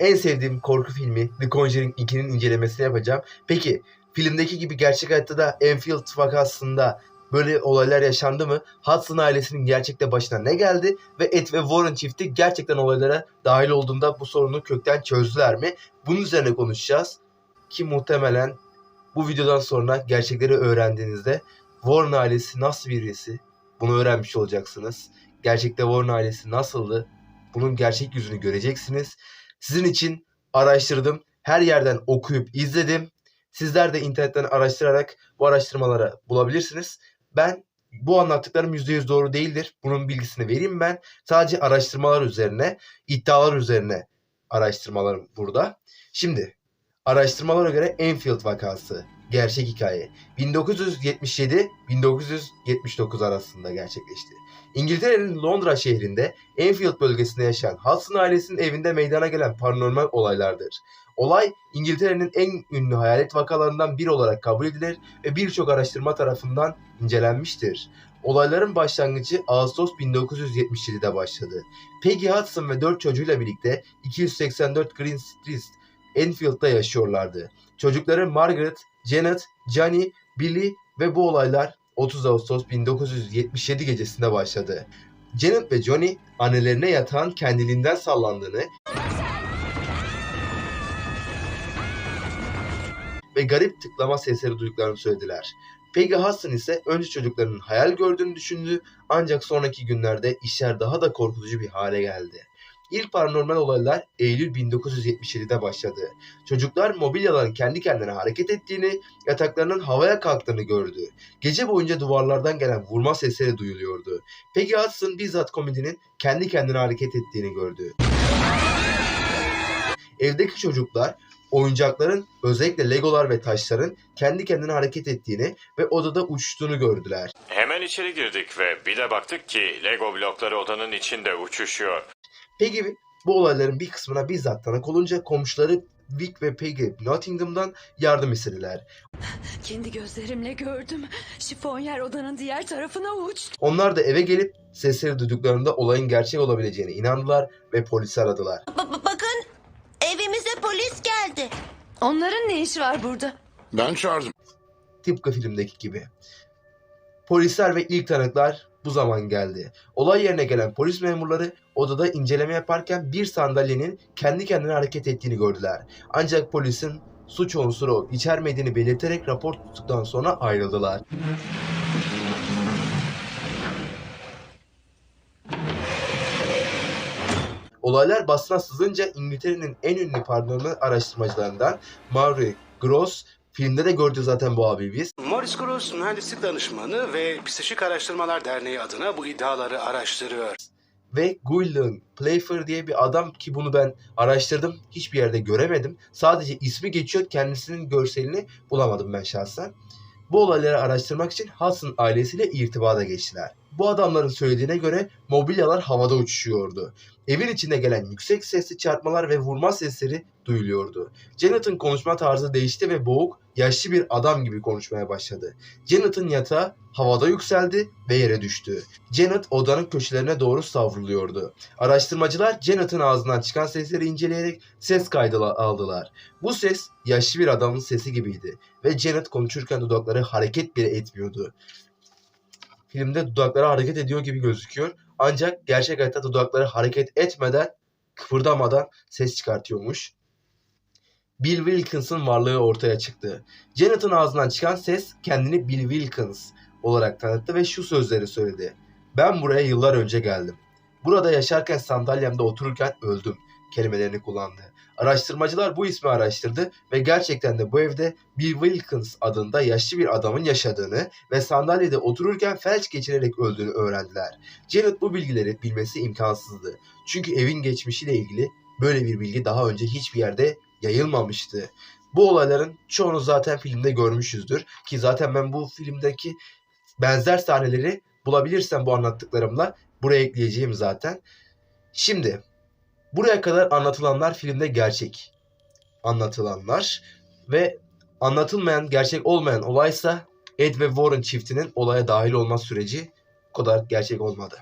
en sevdiğim korku filmi The Conjuring 2'nin incelemesini yapacağım. Peki filmdeki gibi gerçek hayatta da Enfield vakasında böyle olaylar yaşandı mı? Hudson ailesinin gerçekte başına ne geldi? Ve Ed ve Warren çifti gerçekten olaylara dahil olduğunda bu sorunu kökten çözdüler mi? Bunun üzerine konuşacağız. Ki muhtemelen bu videodan sonra gerçekleri öğrendiğinizde Warren ailesi nasıl birisi bunu öğrenmiş olacaksınız. Gerçekte Warren ailesi nasıldı? Bunun gerçek yüzünü göreceksiniz. Sizin için araştırdım. Her yerden okuyup izledim. Sizler de internetten araştırarak bu araştırmaları bulabilirsiniz. Ben bu anlattıklarım %100 doğru değildir. Bunun bilgisini vereyim ben. Sadece araştırmalar üzerine, iddialar üzerine araştırmalarım burada. Şimdi araştırmalara göre Enfield vakası gerçek hikaye 1977-1979 arasında gerçekleşti. İngiltere'nin Londra şehrinde Enfield bölgesinde yaşayan Hudson ailesinin evinde meydana gelen paranormal olaylardır. Olay İngiltere'nin en ünlü hayalet vakalarından biri olarak kabul edilir ve birçok araştırma tarafından incelenmiştir. Olayların başlangıcı Ağustos 1977'de başladı. Peggy Hudson ve 4 çocuğuyla birlikte 284 Green Street, Enfield'da yaşıyorlardı. Çocukları Margaret, Janet, Johnny, Billy ve bu olaylar 30 Ağustos 1977 gecesinde başladı. Janet ve Johnny annelerine yatağın kendiliğinden sallandığını ve garip tıklama sesleri duyduklarını söylediler. Peggy Hudson ise önce çocuklarının hayal gördüğünü düşündü ancak sonraki günlerde işler daha da korkutucu bir hale geldi. İlk paranormal olaylar Eylül 1977'de başladı. Çocuklar mobilyaların kendi kendine hareket ettiğini, yataklarının havaya kalktığını gördü. Gece boyunca duvarlardan gelen vurma sesleri duyuluyordu. Peggy Hudson bizzat komedinin kendi kendine hareket ettiğini gördü. Evdeki çocuklar oyuncakların özellikle legolar ve taşların kendi kendine hareket ettiğini ve odada uçtuğunu gördüler. Hemen içeri girdik ve bir de baktık ki Lego blokları odanın içinde uçuşuyor. Peggy bu olayların bir kısmına bizzat tanık olunca komşuları Vic ve Peggy Nottingham'dan yardım istediler. Kendi gözlerimle gördüm. Şifonyer odanın diğer tarafına uçtu. Onlar da eve gelip sesleri duyduklarında olayın gerçek olabileceğine inandılar ve polisi aradılar. Ba- ba- bakın evimize polis geldi. Onların ne işi var burada? Ben çağırdım. Tıpkı filmdeki gibi. Polisler ve ilk tanıklar bu zaman geldi. Olay yerine gelen polis memurları odada inceleme yaparken bir sandalyenin kendi kendine hareket ettiğini gördüler. Ancak polisin suç unsuru içermediğini belirterek rapor tuttuktan sonra ayrıldılar. Olaylar basına sızınca İngiltere'nin en ünlü paranormal araştırmacılarından Maury Gross filmde de gördü zaten bu abi biz. Morris Gross mühendislik danışmanı ve Psikik Araştırmalar Derneği adına bu iddiaları araştırıyor. ve Gwendolyn Playfair diye bir adam ki bunu ben araştırdım. Hiçbir yerde göremedim. Sadece ismi geçiyor. Kendisinin görselini bulamadım ben şahsen. Bu olayları araştırmak için Hudson ailesiyle irtibata geçtiler. Bu adamların söylediğine göre mobilyalar havada uçuşuyordu. Evin içinde gelen yüksek sesli çarpmalar ve vurma sesleri duyuluyordu. Janet'ın konuşma tarzı değişti ve boğuk, yaşlı bir adam gibi konuşmaya başladı. Janet'ın yatağı havada yükseldi ve yere düştü. Janet odanın köşelerine doğru savruluyordu. Araştırmacılar Janet'ın ağzından çıkan sesleri inceleyerek ses kaydı aldılar. Bu ses yaşlı bir adamın sesi gibiydi ve Janet konuşurken dudakları hareket bile etmiyordu. Filmde dudakları hareket ediyor gibi gözüküyor. Ancak gerçek hayatta dudakları hareket etmeden, kıpırdamadan ses çıkartıyormuş. Bill Wilkins'ın varlığı ortaya çıktı. Janet'ın ağzından çıkan ses kendini Bill Wilkins olarak tanıttı ve şu sözleri söyledi. Ben buraya yıllar önce geldim. Burada yaşarken sandalyemde otururken öldüm kelimelerini kullandı. Araştırmacılar bu ismi araştırdı ve gerçekten de bu evde Bill Wilkins adında yaşlı bir adamın yaşadığını ve sandalyede otururken felç geçirerek öldüğünü öğrendiler. Janet bu bilgileri bilmesi imkansızdı. Çünkü evin geçmişiyle ilgili böyle bir bilgi daha önce hiçbir yerde yayılmamıştı. Bu olayların çoğunu zaten filmde görmüşüzdür ki zaten ben bu filmdeki benzer sahneleri bulabilirsem bu anlattıklarımla buraya ekleyeceğim zaten. Şimdi buraya kadar anlatılanlar filmde gerçek anlatılanlar ve anlatılmayan, gerçek olmayan olaysa Ed ve Warren çiftinin olaya dahil olma süreci o kadar gerçek olmadı.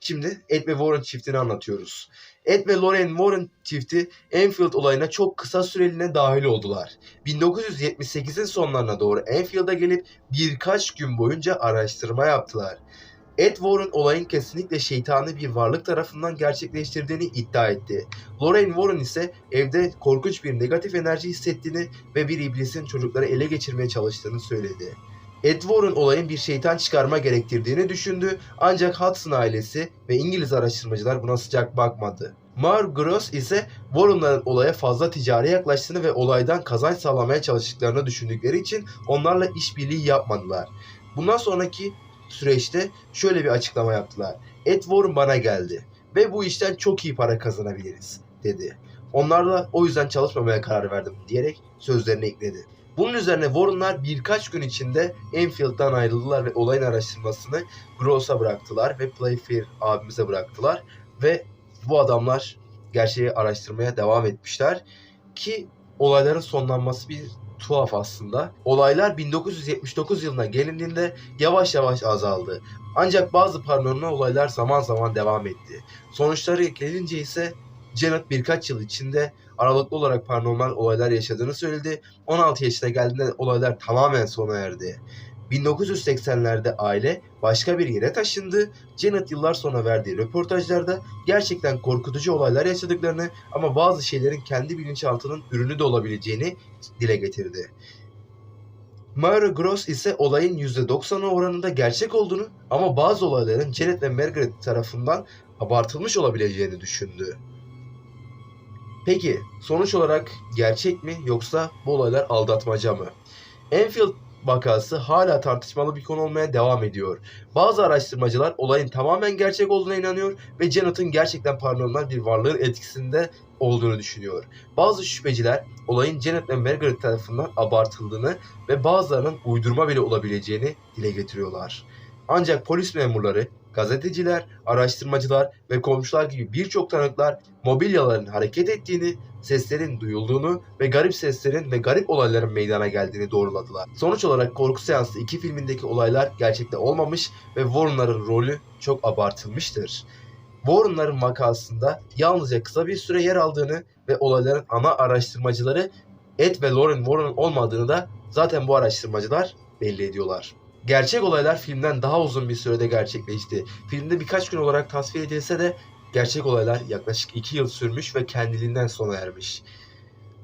Şimdi Ed ve Warren çiftini anlatıyoruz. Ed ve Lorraine Warren çifti Enfield olayına çok kısa süreliğine dahil oldular. 1978'in sonlarına doğru Enfield'a gelip birkaç gün boyunca araştırma yaptılar. Ed Warren olayın kesinlikle şeytani bir varlık tarafından gerçekleştirdiğini iddia etti. Lorraine Warren ise evde korkunç bir negatif enerji hissettiğini ve bir iblisin çocukları ele geçirmeye çalıştığını söyledi. Ed Warren olayın bir şeytan çıkarma gerektirdiğini düşündü ancak Hudson ailesi ve İngiliz araştırmacılar buna sıcak bakmadı. Mar Gross ise Warren'ların olaya fazla ticari yaklaştığını ve olaydan kazanç sağlamaya çalıştıklarını düşündükleri için onlarla işbirliği yapmadılar. Bundan sonraki süreçte şöyle bir açıklama yaptılar. Ed Warren bana geldi ve bu işten çok iyi para kazanabiliriz dedi. Onlarla o yüzden çalışmamaya karar verdim diyerek sözlerini ekledi. Bunun üzerine Warren'lar birkaç gün içinde Enfield'dan ayrıldılar ve olayın araştırmasını Gross'a bıraktılar ve Playfair abimize bıraktılar ve bu adamlar gerçeği araştırmaya devam etmişler ki olayların sonlanması bir tuhaf aslında. Olaylar 1979 yılına gelindiğinde yavaş yavaş azaldı. Ancak bazı paranormal olaylar zaman zaman devam etti. Sonuçları gelince ise Janet birkaç yıl içinde aralıklı olarak paranormal olaylar yaşadığını söyledi. 16 yaşına geldiğinde olaylar tamamen sona erdi. 1980'lerde aile başka bir yere taşındı. Janet yıllar sonra verdiği röportajlarda gerçekten korkutucu olaylar yaşadıklarını ama bazı şeylerin kendi bilinçaltının ürünü de olabileceğini dile getirdi. Myra Gross ise olayın %90'ı oranında gerçek olduğunu ama bazı olayların Janet ve Margaret tarafından abartılmış olabileceğini düşündü. Peki sonuç olarak gerçek mi yoksa bu olaylar aldatmaca mı? Enfield vakası hala tartışmalı bir konu olmaya devam ediyor. Bazı araştırmacılar olayın tamamen gerçek olduğuna inanıyor ve Janet'ın gerçekten paranormal bir varlığın etkisinde olduğunu düşünüyor. Bazı şüpheciler olayın Janet ve Margaret tarafından abartıldığını ve bazılarının uydurma bile olabileceğini dile getiriyorlar. Ancak polis memurları, gazeteciler, araştırmacılar ve komşular gibi birçok tanıklar mobilyaların hareket ettiğini, seslerin duyulduğunu ve garip seslerin ve garip olayların meydana geldiğini doğruladılar. Sonuç olarak Korku Seansı 2 filmindeki olaylar gerçekte olmamış ve Warren'ların rolü çok abartılmıştır. Warren'ların vakasında yalnızca kısa bir süre yer aldığını ve olayların ana araştırmacıları Ed ve Lauren Warren olmadığını da zaten bu araştırmacılar belli ediyorlar. Gerçek olaylar filmden daha uzun bir sürede gerçekleşti. Filmde birkaç gün olarak tasvir edilse de gerçek olaylar yaklaşık 2 yıl sürmüş ve kendiliğinden sona ermiş.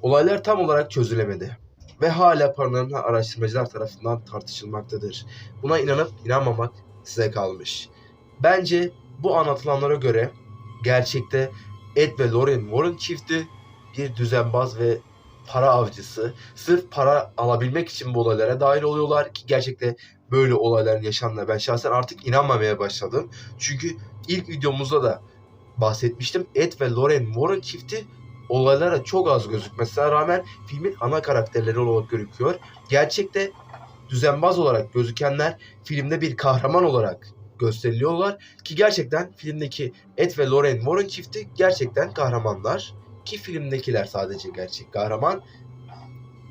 Olaylar tam olarak çözülemedi ve hala paranormal araştırmacılar tarafından tartışılmaktadır. Buna inanıp inanmamak size kalmış. Bence bu anlatılanlara göre gerçekte Ed ve Lauren Warren çifti bir düzenbaz ve para avcısı. Sırf para alabilmek için bu olaylara dahil oluyorlar ki gerçekte böyle olayların yaşandığına ben şahsen artık inanmamaya başladım. Çünkü ilk videomuzda da bahsetmiştim. Ed ve Lauren Warren çifti olaylara çok az gözükmesine rağmen filmin ana karakterleri olarak gözüküyor. Gerçekte düzenbaz olarak gözükenler filmde bir kahraman olarak gösteriliyorlar ki gerçekten filmdeki Ed ve Lauren Warren çifti gerçekten kahramanlar ki filmdekiler sadece gerçek kahraman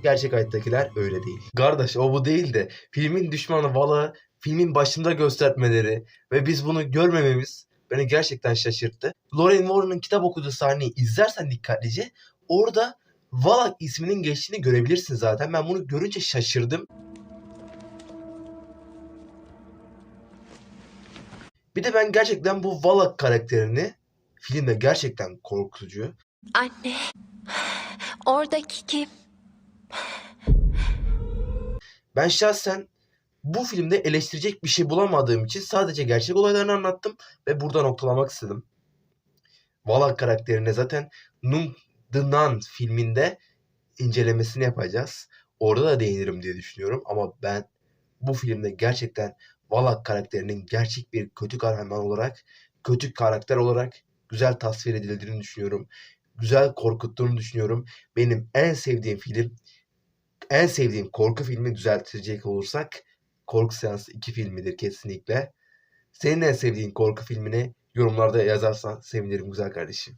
gerçek hayattakiler öyle değil. Kardeş o bu değil de filmin düşmanı Vala filmin başında göstermeleri ve biz bunu görmememiz beni gerçekten şaşırttı. Lauren Warren'ın kitap okuduğu sahneyi izlersen dikkatlice orada Valak isminin geçtiğini görebilirsin zaten. Ben bunu görünce şaşırdım. Bir de ben gerçekten bu Valak karakterini filmde gerçekten korkutucu. Anne, oradaki kim? Ben şahsen bu filmde eleştirecek bir şey bulamadığım için sadece gerçek olaylarını anlattım ve burada noktalamak istedim. Valak karakterine zaten Nung The Nun filminde incelemesini yapacağız. Orada da değinirim diye düşünüyorum ama ben bu filmde gerçekten Valak karakterinin gerçek bir kötü kahraman olarak, kötü karakter olarak güzel tasvir edildiğini düşünüyorum. Güzel korkuttuğunu düşünüyorum. Benim en sevdiğim film en sevdiğim korku filmi düzeltecek olursak Korku Seansı 2 filmidir kesinlikle. Senin en sevdiğin korku filmini yorumlarda yazarsan sevinirim güzel kardeşim.